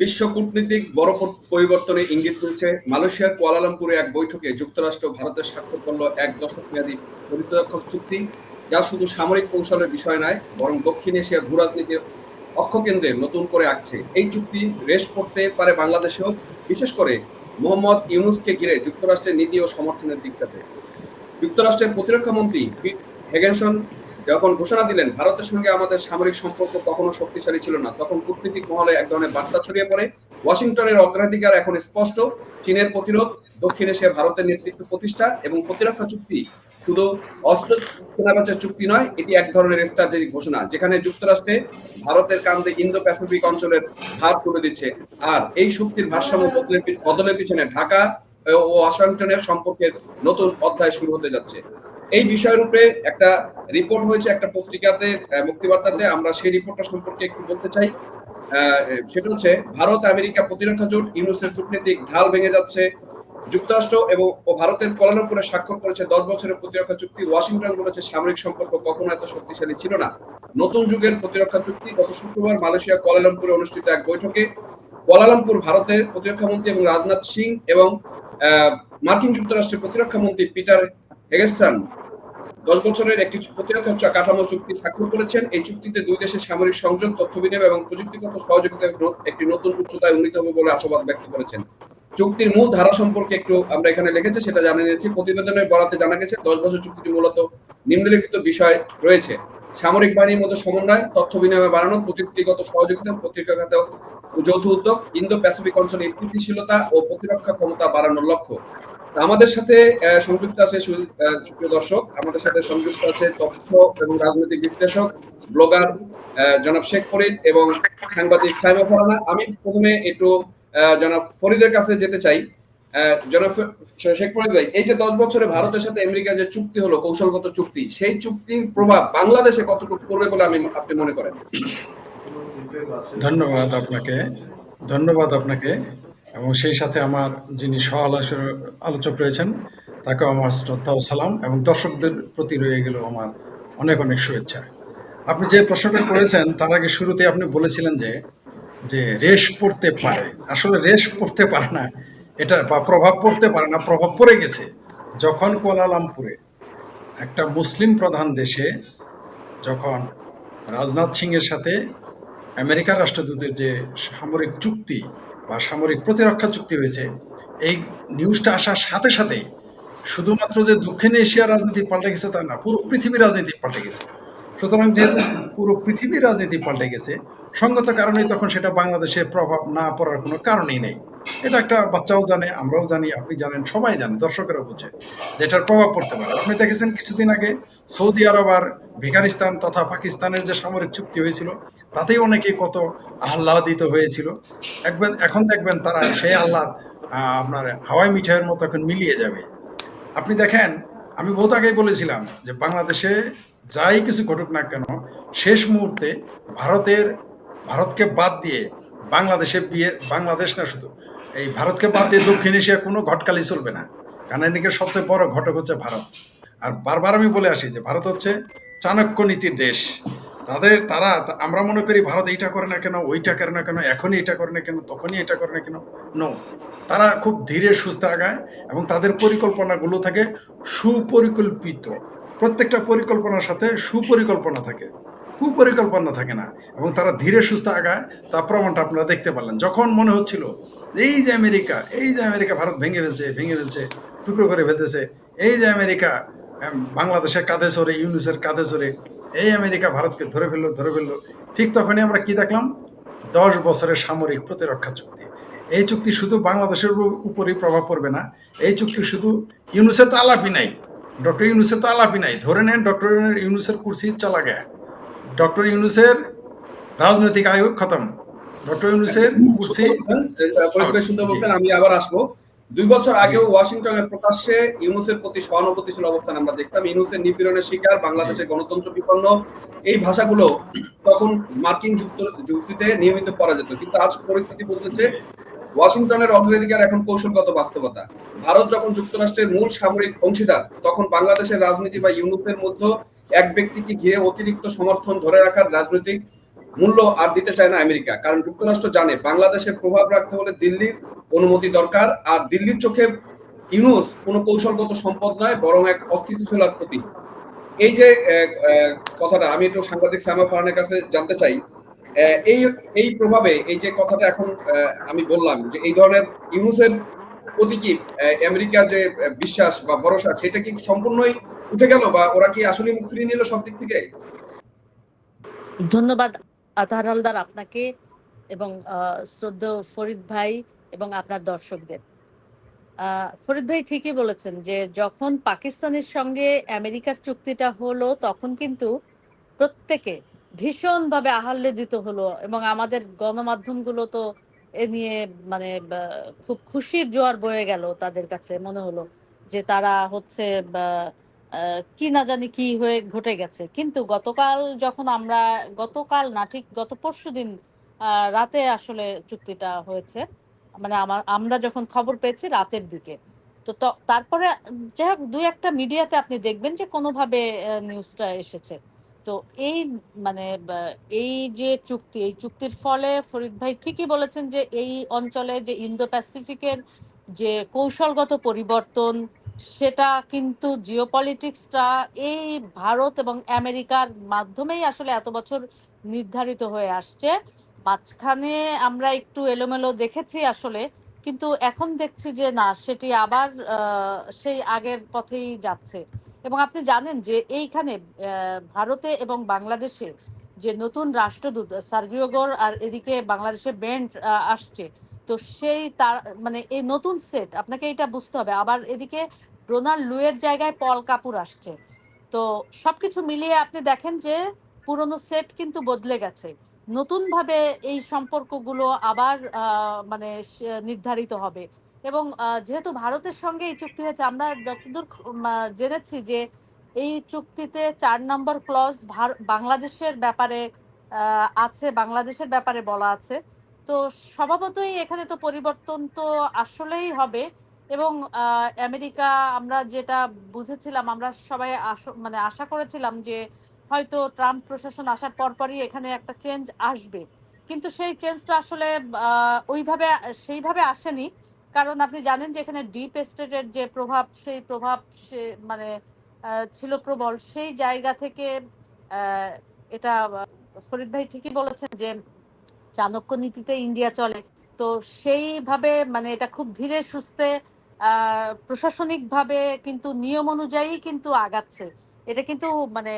বিশ্ব কূটনীতিক বড় পরিবর্তনে ইঙ্গিত তুলছে মালয়েশিয়ার কুয়ালালামপুরে এক বৈঠকে যুক্তরাষ্ট্র ভারতের স্বাক্ষর করল এক দশক মেয়াদী প্রতিরক্ষা চুক্তি, যা শুধু সামরিক কৌশলের বিষয় নয়, বরং দক্ষিণ এশিয়ার ভূরাজনীতির অক্ষকেন্দ্রে নতুন করে আঁকছে। এই চুক্তি রেশ পড়তে পারে বাংলাদেশেও, বিশেষ করে মোহাম্মদ ইউনুসকে ঘিরে যুক্তরাষ্ট্রের নীতি ও সমর্থনের দিকটাতে। যুক্তরাষ্ট্রের প্রতিরক্ষা মন্ত্রী পিট হেগেনসন যখন ঘোষণা দিলেন, ভারতের সঙ্গে আমাদের সামরিক সম্পর্ক কখনো শক্তিশালী ছিল না, তখন কূটনীতিক মহলে এক ধরনের বার্তা ছড়িয়ে পড়ে। ওয়াশিংটনের অগ্রাধিকার এখন স্পষ্ট। চীনের প্রতিরোধ, দক্ষিণ এশিয়া ভারতের নেতৃত্ব প্রতিষ্ঠা এবং প্রতিরক্ষা চুক্তি শুধু অস্ত্র চুক্তি নয়, এটি এক ধরনের স্ট্র্যাটেজিক ঘোষণা, যেখানে যুক্তরাষ্ট্রে ভারতের কান্দে ইন্দো প্যাসিফিক অঞ্চলের হার তুলে দিচ্ছে। আর এই শক্তির ভারসাম্য বদলের বদলের পিছনে ঢাকা ও ওয়াশিংটনের সম্পর্কের নতুন অধ্যায় শুরু হতে যাচ্ছে। এই বিষয়ের উপরে একটা রিপোর্ট হয়েছে, একটা পত্রিকাতে মুক্তিবার্তাতে। আমরা সেই রিপোর্টটা সম্পর্কে একটু বলতে চাই। সেটা হচ্ছে, ভারত, আমেরিকা প্রতিরক্ষা জোট, ইউনুসের কূটনীতিক ঢাল ভেঙে যাচ্ছে। যুক্তরাষ্ট্র এবং ভারতের কোয়ালালামপুরে স্বাক্ষর করেছে দশ বছরের প্রতিরক্ষা চুক্তি। ওয়াশিংটন বলেছে, সামরিক সম্পর্ক কখনো এত শক্তিশালী ছিল না। নতুন যুগের প্রতিরক্ষা চুক্তি গত শুক্রবার মালয়েশিয়া কোয়ালালামপুরে অনুষ্ঠিত এক বৈঠকে কোয়ালালামপুর ভারতের প্রতিরক্ষা মন্ত্রী এবং রাজনাথ সিং এবং মার্কিন যুক্তরাষ্ট্রের প্রতিরক্ষা মন্ত্রী পিটার হেগেস্টান দশ বছরের একটি প্রতিরক্ষা কাঠামো চুক্তি স্বাক্ষর করেছেন। এই চুক্তিতে দুই দেশের সামরিক সংযোগ তথ্য বিনিময় এবং প্রযুক্তিগত সহযোগিতা একটি নতুন উচ্চতায় উন্নীত হবে বলে আশাবাদ ব্যক্ত করেছেন। চুক্তির মূল ধারা সম্পর্কে একটু আমরা এখানে লিখেছি, সেটা জানিয়ে নিয়েছি প্রতিবেদনের বরাতে জানা গেছে, দশ বছর চুক্তিটি মূলত নিম্নলিখিত বিষয় রয়েছে। সামরিক বাহিনীর মধ্যে সমন্বয় তথ্য বিনিময় বাড়ানো, প্রযুক্তিগত সহযোগিতা, প্রতিরক্ষা খাতে যৌথ উদ্যোগ ইন্দো প্যাসিফিক অঞ্চলে স্থিতিশীলতা ও প্রতিরক্ষা ক্ষমতা বাড়ানোর লক্ষ্য। আমাদের সাথে সংযুক্ত আছে সুপ্রিয় দর্শক। আমাদের সাথে সংযুক্ত আছে তথ্য এবং রাজনৈতিক বিশ্লেষক, ব্লগার জনাব শেখ ফরিদ এবং সাংবাদিক সাইমা ফরানা। আমি প্রথমে একটু জনাব ফরিদের কাছে যেতে চাই। জনাব শেখ ফরিদ ভাই, এই যে দশ বছরে ভারতের সাথে আমেরিকা যে চুক্তি হলো, কৌশলগত চুক্তি, সেই চুক্তির প্রভাব বাংলাদেশে কতটুকু পড়বে বলে আমি, আপনি মনে করেন? ধন্যবাদ আপনাকে। ধন্যবাদ আপনাকে। এবং সেই সাথে আমার যিনি সহ আলোচ- আলোচক রয়েছেন, তাকেও আমার শ্রদ্ধা ও সালাম এবং দর্শকদের প্রতি রয়ে গেল আমার অনেক অনেক শুভেচ্ছা। আপনি যে প্রশ্নটা করেছেন, তার আগে শুরুতে আপনি বলেছিলেন যে যে রেশ পড়তে পারে। আসলে রেশ পড়তে পারে না। এটা বা প্রভাব পড়তে পারে না, প্রভাব পড়ে গেছে যখন কুয়ালালামপুরে একটা মুসলিম প্রধান দেশে যখন রাজনাথ সিং এর সাথে আমেরিকার রাষ্ট্রদূতের যে সামরিক চুক্তি বা সামরিক প্রতিরক্ষা চুক্তি হয়েছে, এই নিউজটা আসার সাথে সাথেই শুধুমাত্র যে দক্ষিণ এশিয়ার রাজনীতি পাল্টে গেছে তা না, পুরো পৃথিবীর রাজনীতি পাল্টে গেছে। সুতরাং যেহেতু পুরো পৃথিবীর রাজনীতি পাল্টে গেছে, সঙ্গত কারণেই তখন সেটা বাংলাদেশে প্রভাব না পড়ার কোনো কারণই নেই। এটা একটা বাচ্চাও জানে, আমরাও জানি, আপনি জানেন, সবাই জানে দর্শকেরা বুঝে যে এটার প্রভাব পড়তে পারে। আপনি দেখেছেন কিছুদিন আগে সৌদি আরব আর ভিকারিস্তান তথা পাকিস্তানের যে সামরিক চুক্তি হয়েছিল, তাতেই অনেকে কত আহ্লাদিত হয়েছিল। একবার, এখন দেখবেন তারা সেই আহ্লাদ আপনার হাওয়াই মিঠাইয়ের মতো এখন মিলিয়ে যাবে। আপনি দেখেন, আমি বহুত আগেই বলেছিলাম যে বাংলাদেশে যাই কিছু ঘটুক না কেন, শেষ মুহূর্তে ভারতের, ভারতকে বাদ দিয়ে বাংলাদেশে বিয়ে, বাংলাদেশ না শুধু এই ভারতকে বাদ দিয়ে দক্ষিণ এশিয়া কোনো ঘটকালি চলবে না। এদিকে সবচেয়ে বড় ঘটক হচ্ছে ভারত। আর বারবার আমি বলে আসি যে ভারত হচ্ছে চাণক্য নীতির দেশ। তাদের, তারা আমরা মনে করি ভারত এইটা করে না কেন, ওইটা করে না কেন, এখনই এটা করে না কেন, তখনই এটা করে না কেন? নো তারা খুব ধীরে সুস্থ আগায় এবং তাদের পরিকল্পনাগুলো থাকে সুপরিকল্পিত। প্রত্যেকটা পরিকল্পনার সাথে সুপরিকল্পনা থাকে। কুপরিকল্পনা থাকে না এবং তারা ধীরে সুস্থ আগায়। তার প্রমাণটা আপনারা দেখতে পারলেন। যখন মনে হচ্ছিল এই যে আমেরিকা, এই যে আমেরিকা ভারত ভেঙে ফেলছে ভেঙে ফেলছে, টুকরো করে ফেলতেছে, এই যে আমেরিকা বাংলাদেশের কাঁধে চড়ে ইউনুসের কাঁধে চড়ে এই আমেরিকা ভারতকে ধরে ফেলল ধরে ফেলল। ঠিক তখনই আমরা কি দেখলাম? দশ বছরের সামরিক প্রতিরক্ষা চুক্তি। এই চুক্তি শুধু বাংলাদেশের উপ- উপরেই প্রভাব পড়বে না, এই চুক্তি শুধু ইউনুসের তো আলাপই নাই। ডক্টর ইউনুসের তো আলাপই নাই। ধরে নেন ডক্টর ইউনুসের কুর্সি চলা গয়া ডক্টর ইউনুসের রাজনৈতিক আয়ু খতম। ডক্টর ইউনুসের কুর্সি ফরিদ ভাই সুন্দর বলছেন আমি আবার আসব। দুই বছর আগেও ওয়াশিংটনের প্রকাশ্যে ইউনুসের প্রতি সহানুভূতিশীল অবস্থান আমরা দেখতাম। ইউনুসের নিপীড়নের শিকার বাংলাদেশের গণতন্ত্র বিপন্ন। এই ভাষাগুলো তখন মার্কিন যুক্ত যুক্তিতে নিয়মিত পড়া যেত। কিন্তু আজ পরিস্থিতি বদলেছে। ওয়াশিংটনের অগ্রাধিকার এখন কৌশলগত বাস্তবতা। ভারত যখন যুক্তরাষ্ট্রের মূল সামরিক অংশীদার তখন বাংলাদেশের রাজনীতি বা ইউনুসের মধ্যে এক ব্যক্তিকে ঘিরে অতিরিক্ত সমর্থন ধরে রাখার রাজনৈতিক মূল্য আর দিতে চায় না আমেরিকা। কারণ যুক্তরাষ্ট্র জানে বাংলাদেশের প্রভাব রাখতে হলে দিল্লির অনুমতি দরকার, আর দিল্লির চোখে ইউনুস কোনো কৌশলগত সম্পদ নয়, বরং এক অস্থিতিশীলার প্রতীক। এই যে কথাটা, আমি একটু সাংবাদিক সামা ফারানের কাছে জানতে চাই। এই এই প্রভাবে, এই যে কথাটা এখন আমি বললাম যে এই ধরনের ইউনুসের প্রতি কি আমেরিকার যে বিশ্বাস বা ভরসা, সেটা কি সম্পূর্ণই উঠে গেল, বা ওরা কি আসলে মুখ ফিরিয়ে নিল সব দিক থেকে? ধন্যবাদ। আতাহার হালদার আপনাকে এবং আহ, শ্রদ্ধেয় ফরিদ ভাই এবং আপনার দর্শকদের। ফরিদ ভাই ঠিকই বলেছেন যে যখন পাকিস্তানের সঙ্গে আমেরিকার চুক্তিটা হলো তখন কিন্তু প্রত্যেকে ভীষণভাবে আহ্লাদিত হলো এবং আমাদের গণমাধ্যমগুলো তো এ নিয়ে মানে খুব খুশির জোয়ার বয়ে গেল তাদের কাছে মনে হলো যে তারা হচ্ছে কি না জানি কি হয়ে ঘটে গেছে। কিন্তু গতকাল যখন আমরা, গতকাল না, ঠিক গত পরশু দিন রাতে আসলে চুক্তিটা হয়েছে। মানে আমার আমরা যখন খবর পেয়েছি রাতের দিকে। তো তারপরে, যাই হোক, দুই একটা মিডিয়াতে আপনি দেখবেন যে কোনোভাবে নিউজটা এসেছে। তো এই মানে এই যে চুক্তি, এই চুক্তির ফলে ফরিদ ভাই ঠিকই বলেছেন যে এই অঞ্চলে যে ইন্দো প্যাসিফিকের যে কৌশলগত পরিবর্তন সেটা কিন্তু জিওপলিটিক্সটা এই ভারত এবং আমেরিকার মাধ্যমেই আসলে এত বছর নির্ধারিত হয়ে আসছে। মাঝখানে আমরা একটু এলোমেলো দেখেছি আসলে, কিন্তু এখন দেখছি যে না, সেটি আবার সেই আগের পথেই যাচ্ছে। এবং আপনি জানেন যে এইখানে ভারতে এবং বাংলাদেশে যে নতুন রাষ্ট্রদূত সার্গিওগর আর এদিকে বাংলাদেশে বেন্ট আসছে তো সেই তার মানে এই নতুন সেট আপনাকে এটা বুঝতে হবে। আবার এদিকে রোনাল লুয়ের জায়গায় পল কাপুর আসছে। তো সবকিছু মিলিয়ে আপনি দেখেন যে পুরনো সেট কিন্তু বদলে গেছে। নতুনভাবে এই সম্পর্কগুলো আবার মানে নির্ধারিত হবে। এবং যেহেতু ভারতের সঙ্গে এই চুক্তি হয়েছে, আমরা যতদূর জেনেছি যে এই চুক্তিতে চার নম্বর ক্লজ বাংলাদেশের ব্যাপারে আছে, বাংলাদেশের ব্যাপারে বলা আছে। তো স্বভাবতই এখানে তো পরিবর্তন তো আসলেই হবে। এবং আমেরিকা আমরা যেটা বুঝেছিলাম, আমরা সবাই মানে আশা করেছিলাম যে হয়তো ট্রাম্প প্রশাসন আসার পরপরই এখানে একটা চেঞ্জ আসবে। কিন্তু সেই চেঞ্জটা আসলে ওইভাবে, সেইভাবে আসেনি। কারণ আপনি জানেন যে এখানে ডিপ স্টেটের যে প্রভাব, সেই প্রভাব সে মানে ছিল প্রবল। সেই জায়গা থেকে এটা, ফরিদ ভাই ঠিকই বলেছেন যে চাণক্য নীতিতে ইন্ডিয়া চলে। তো সেইভাবে মানে এটা খুব ধীরে সুস্থে প্রশাসনিকভাবে কিন্তু নিয়ম অনুযায়ী কিন্তু আগাচ্ছে। এটা কিন্তু মানে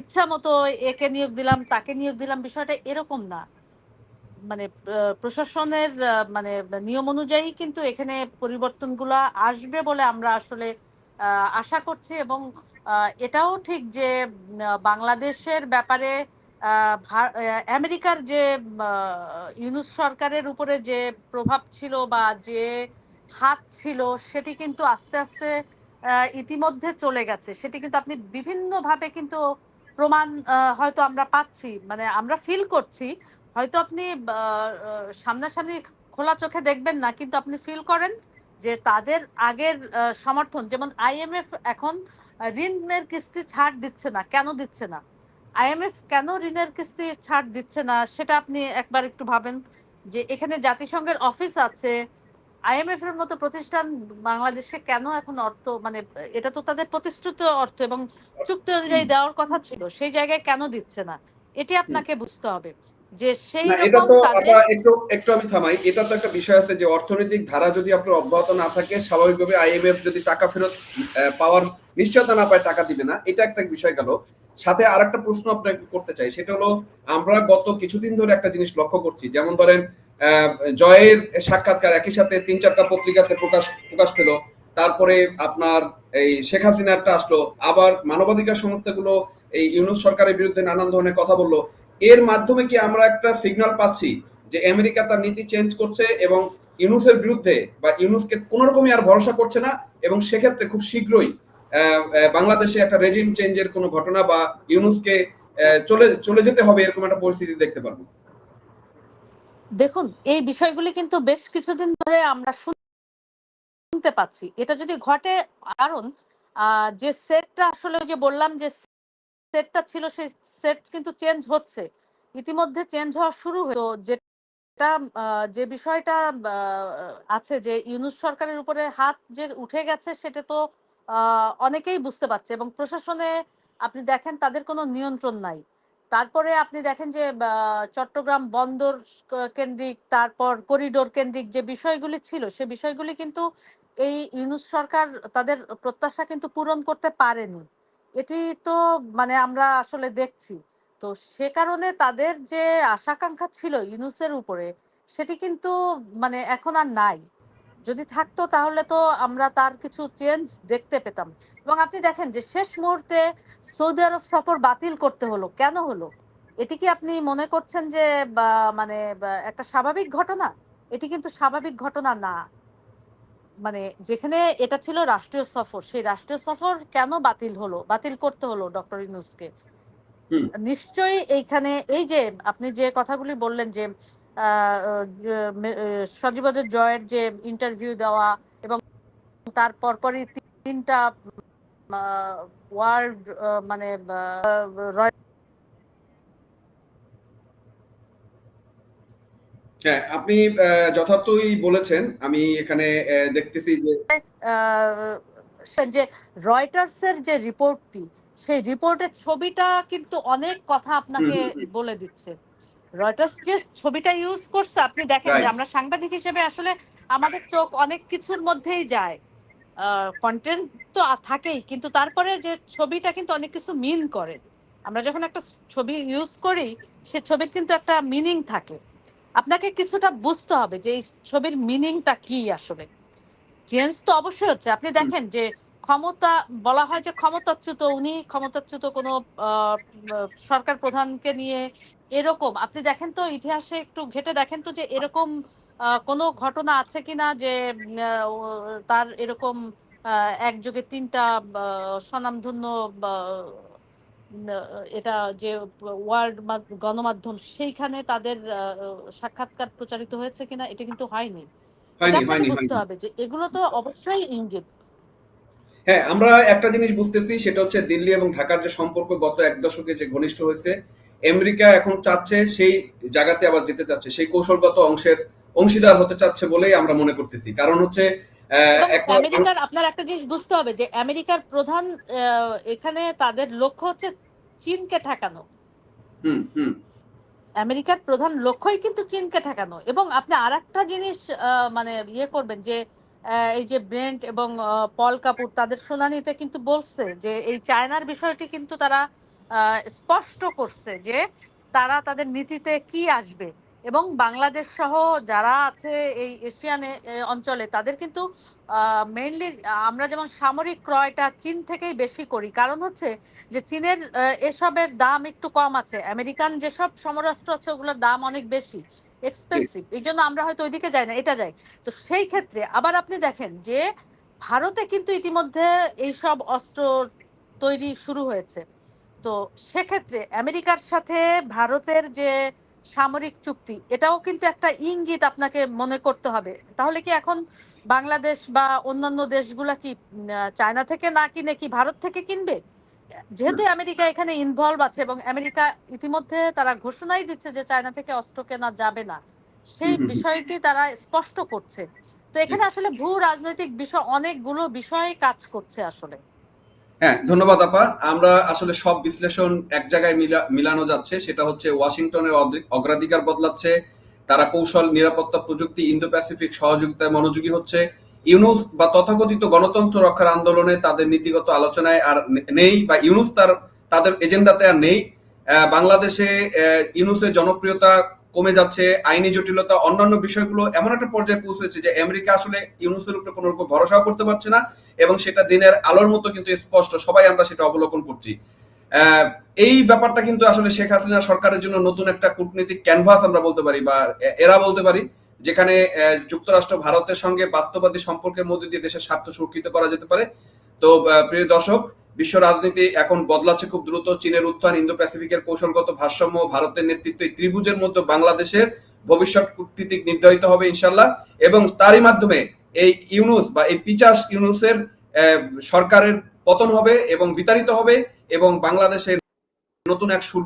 ইচ্ছা মতো একে নিয়োগ দিলাম, তাকে নিয়োগ দিলাম বিষয়টা এরকম না। মানে প্রশাসনের মানে নিয়ম অনুযায়ী কিন্তু এখানে পরিবর্তনগুলো আসবে বলে আমরা আসলে আশা করছি এবং এটাও ঠিক যে বাংলাদেশের ব্যাপারে আমেরিকার যে ইউনুস সরকারের উপরে যে প্রভাব ছিল বা যে হাত ছিল, সেটি কিন্তু আস্তে আস্তে ইতিমধ্যে চলে গেছে। সেটি কিন্তু আপনি বিভিন্নভাবে কিন্তু প্রমাণ হয়তো আমরা পাচ্ছি মানে আমরা ফিল করছি। হয়তো আপনি সামনাসামনি খোলা চোখে দেখবেন না, কিন্তু আপনি ফিল করেন যে তাদের আগের সমর্থন, যেমন আইএমএফ এখন ঋণের কিস্তি ছাড় দিচ্ছে না, কেন দিচ্ছে না? আইএমএফ কেন ঋণের কিস্তি ছাড় দিচ্ছে না? সেটা আপনি একবার একটু ভাবেন যে এখানে জাতিসংঘের অফিস আছে। আইএমএফ এর মতো প্রতিষ্ঠান বাংলাদেশে কেন এখন অর্থ মানে এটা তো তাদের প্রতিশ্রুত অর্থ এবং চুক্তি অনুযায়ী দেওয়ার কথা ছিল সেই জায়গায় কেন দিচ্ছে না? এটি আপনাকে বুঝতে হবে যে সেই এটা তো আমরা একটু একটু আমি থামাই এটা তো একটা বিষয় আছে যে অর্থনৈতিক ধারা যদি আপনার অব্যাহত না থাকে স্বাভাবিকভাবে আইএমএফ যদি টাকা ফেরত পাওয়ার নিশ্চয়তা না পায় টাকা দিবে না এটা একটা বিষয় গেল। সাথে আরেকটা প্রশ্ন আপনাকে করতে চাই, সেটা হলো আমরা গত কিছুদিন ধরে একটা জিনিস লক্ষ্য করছি, যেমন ধরেন জয়ের সাক্ষাৎকার একই সাথে তিন চারটা পত্রিকাতে প্রকাশ প্রকাশ পেল, তারপরে আপনার এই শেখ হাসিনারটা আসলো, আবার মানবাধিকার সংস্থাগুলো এই ইউনুস সরকারের বিরুদ্ধে নানান ধরনের কথা বলল, এর মাধ্যমে কি আমরা একটা সিগন্যাল পাচ্ছি যে আমেরিকা তার নীতি চেঞ্জ করছে এবং ইউনুসের বিরুদ্ধে বা ইউনুসকে কোনো রকমই আর ভরসা করছে না, এবং সেক্ষেত্রে খুব শীঘ্রই বাংলাদেশে একটা রেজিম চেঞ্জের কোনো ঘটনা বা ইউনুসকে চলে চলে যেতে হবে এরকম একটা পরিস্থিতি দেখতে পারব। দেখুন, এই বিষয়গুলি কিন্তু বেশ কিছুদিন ধরে আমরা শুনতে পাচ্ছি। এটা যদি ঘটে কারণ যে সেটটা আসলে যে বললাম যে সেটটা ছিল, সেই সেট কিন্তু চেঞ্জ হচ্ছে। ইতিমধ্যে চেঞ্জ হওয়া শুরু হতো যেটা যে বিষয়টা আছে যে ইউনুস সরকারের উপরে হাত যে উঠে গেছে, সেটা তো অনেকেই বুঝতে পারছে এবং প্রশাসনে আপনি দেখেন তাদের কোনো নিয়ন্ত্রণ নাই। তারপরে আপনি দেখেন যে চট্টগ্রাম বন্দর কেন্দ্রিক, তারপর করিডোর কেন্দ্রিক যে বিষয়গুলি ছিল, সে বিষয়গুলি কিন্তু এই ইউনুস সরকার তাদের প্রত্যাশা কিন্তু পূরণ করতে পারেনি। এটি তো মানে আমরা আসলে দেখছি। তো সে কারণে তাদের যে আশাকাঙ্ক্ষা ছিল ইউনুসের উপরে, সেটি কিন্তু মানে এখন আর নাই। যদি থাকতো তাহলে তো আমরা তার কিছু চেঞ্জ দেখতে পেতাম। এবং আপনি দেখেন যে শেষ মুহূর্তে সৌদি আরব সফর বাতিল করতে হলো। কেন হলো? এটি কি আপনি মনে করছেন যে মানে একটা স্বাভাবিক ঘটনা? এটি কিন্তু স্বাভাবিক ঘটনা না। মানে যেখানে এটা ছিল রাষ্ট্রীয় সফর সেই রাষ্ট্রীয় সফর কেন বাতিল হলো? বাতিল করতে হলো ডক্টর ইউনুসকে। হুম। নিশ্চয়ই এইখানে এই যে আপনি যে কথাগুলি বললেন যে সজীবদের জয়ের যে ইন্টারভিউ দেওয়া এবং তার পরপরই তিনটা ওয়ার্ল্ড মানে হ্যাঁ আপনি যথার্থই বলেছেন আমি এখানে দেখতেছি যে যে রয়টার্সের যে রিপোর্টটি সেই রিপোর্টের ছবিটা কিন্তু অনেক কথা আপনাকে। বলে দিচ্ছে রয়টার্স যে ছবিটা ইউজ করছে আপনি দেখেন যে আমরা সাংবাদিক হিসেবে আসলে আমাদের চোখ অনেক কিছুর মধ্যেই যায়। কন্টেন্ট তো থাকেই কিন্তু তারপরে যে ছবিটা কিন্তু অনেক কিছু মিন করে। আমরা যখন একটা ছবি ইউজ করি সে ছবির কিন্তু একটা মিনিং থাকে। আপনাকে কিছুটা বুঝতে হবে যে এই ছবির মিনিংটা কি আসলে। চেঞ্জ তো অবশ্যই হচ্ছে আপনি দেখেন যে ক্ষমতা বলা হয় যে ক্ষমতাচ্যুত উনি ক্ষমতাচ্যুত কোনো সরকার প্রধানকে নিয়ে এরকম। আপনি দেখেন তো ইতিহাসে একটু ঘেটে দেখেন তো যে এরকম কোনো ঘটনা আছে কিনা যে তার এরকম একযোগে তিনটা স্বনামধন্য এটা যে ওয়ার্ল্ড গণমাধ্যম সেইখানে তাদের সাক্ষাৎকার প্রচারিত হয়েছে কিনা এটা কিন্তু হয়নি। বুঝতে হবে যে এগুলো তো অবশ্যই ইঙ্গিত। হ্যাঁ আমরা একটা জিনিস বুঝতেছি সেটা হচ্ছে দিল্লি এবং ঢাকার যে সম্পর্ক গত এক দশকে যে ঘনিষ্ঠ হয়েছে আমেরিকা এখন চাচ্ছে সেই জায়গাতে আবার যেতে চাচ্ছে সেই কৌশলগত অংশের অংশীদার হতে চাচ্ছে বলেই আমরা মনে করতেছি। কারণ হচ্ছে আমেরিকার আপনার একটা জিনিস বুঝতে হবে যে আমেরিকার প্রধান এখানে তাদের লক্ষ্য হচ্ছে চীনকে ঠেকানো। হুম হুম। আমেরিকার প্রধান লক্ষ্যই কিন্তু চীনকে ঠেকানো। এবং আপনি আর একটা জিনিস আহ, মানে ইয়ে করবেন যে এই যে ব্রেন্ট এবং পল কাপুর তাদের শুনানিতে কিন্তু বলছে যে এই চায়নার বিষয়টি কিন্তু তারা স্পষ্ট করছে যে তারা তাদের নীতিতে কি আসবে। এবং বাংলাদেশ সহ যারা আছে এই এশিয়ান অঞ্চলে, তাদের কিন্তু মেইনলি আমরা যেমন সামরিক ক্রয়টা চীন থেকেই বেশি করি, কারণ হচ্ছে যে চীনের এসবের দাম একটু কম আছে। আমেরিকান যেসব সমরাষ্ট্র আছে, ওগুলোর দাম অনেক বেশি এক্সপেন্সিভ এই জন্য আমরা হয়তো ওইদিকে যাই না, এটা যাই। তো সেই ক্ষেত্রে আবার আপনি দেখেন যে ভারতে কিন্তু ইতিমধ্যে এইসব অস্ত্র তৈরি শুরু হয়েছে। তো সেক্ষেত্রে আমেরিকার সাথে ভারতের যে সামরিক চুক্তি এটাও কিন্তু একটা ইঙ্গিত আপনাকে মনে করতে হবে। তাহলে কি এখন বাংলাদেশ বা অন্যান্য দেশগুলা কি চায়না থেকে না কিনে কি ভারত থেকে কিনবে? যেহেতু আমেরিকা এখানে ইনভলভ আছে এবং আমেরিকা ইতিমধ্যে তারা ঘোষণাই দিচ্ছে যে চায়না থেকে অস্ত্র কেনা যাবে না। সেই। বিষয়টি তারা স্পষ্ট করছে। তো এখানে আসলে ভূ রাজনৈতিক বিষয় অনেকগুলো বিষয় কাজ করছে আসলে। হ্যাঁ ধন্যবাদ আপা। আমরা আসলে সব বিশ্লেষণ এক জায়গায় মিলা- মিলানো যাচ্ছে। সেটা হচ্ছে ওয়াশিংটনের অগ্রাধিকার বদলাচ্ছে, তারা কৌশল, নিরাপত্তা, প্রযুক্তি ইন্দো প্যাসিফিক সহযোগিতায় মনোযোগী হচ্ছে। ইউনুস বা তথাকথিত গণতন্ত্র রক্ষার আন্দোলনে তাদের নীতিগত আলোচনায় আর নেই বা ইউনুস তার, তাদের এজেন্ডাতে আর নেই। বাংলাদেশে ইউনুসের জনপ্রিয়তা কমে যাচ্ছে, আইনি জটিলতা, অন্যান্য বিষয়গুলো এমন একটা পর্যায়ে পৌঁছেছে যে আমেরিকা আসলে ইউনুসের উপরে কোনো রকম ভরসাও করতে পারছে না এবং সেটা দিনের আলোর মতো কিন্তু স্পষ্ট, সবাই আমরা সেটা অবলোকন করছি। এই ব্যাপারটা কিন্তু আসলে শেখ হাসিনা সরকারের জন্য নতুন একটা কূটনীতিক ক্যানভাস আমরা বলতে পারি বা এরা বলতে পারি, যেখানে যুক্তরাষ্ট্র ভারতের সঙ্গে বাস্তববাদী সম্পর্কের মধ্যে দিয়ে দেশের স্বার্থ সুরক্ষিত করা যেতে পারে। তো প্রিয় দর্শক বিশ্ব রাজনীতি এখন বদলাচ্ছে খুব দ্রুত। চীনের উত্থান ইন্দো প্যাসিফিকের কৌশলগত ভারসাম্য, ভারতের নেতৃত্বে এই ত্রিভুজের মধ্যে বাংলাদেশের ভবিষ্যৎ কূটনীতিক নির্ধারিত হবে ইনশাল্লাহ এবং তারই মাধ্যমে এই ইউনুস বা এই পিচাস ইউনুসের সরকারের পতন হবে এবং বিতাড়িত হবে এবং বাংলাদেশের নতুন এক সুর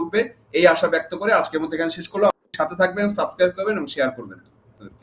উঠবে, এই আশা ব্যক্ত করে আজকের মধ্যে এখানে শেষ করল সাথে থাকবেন, সাবস্ক্রাইব করবেন এবং শেয়ার করবেন।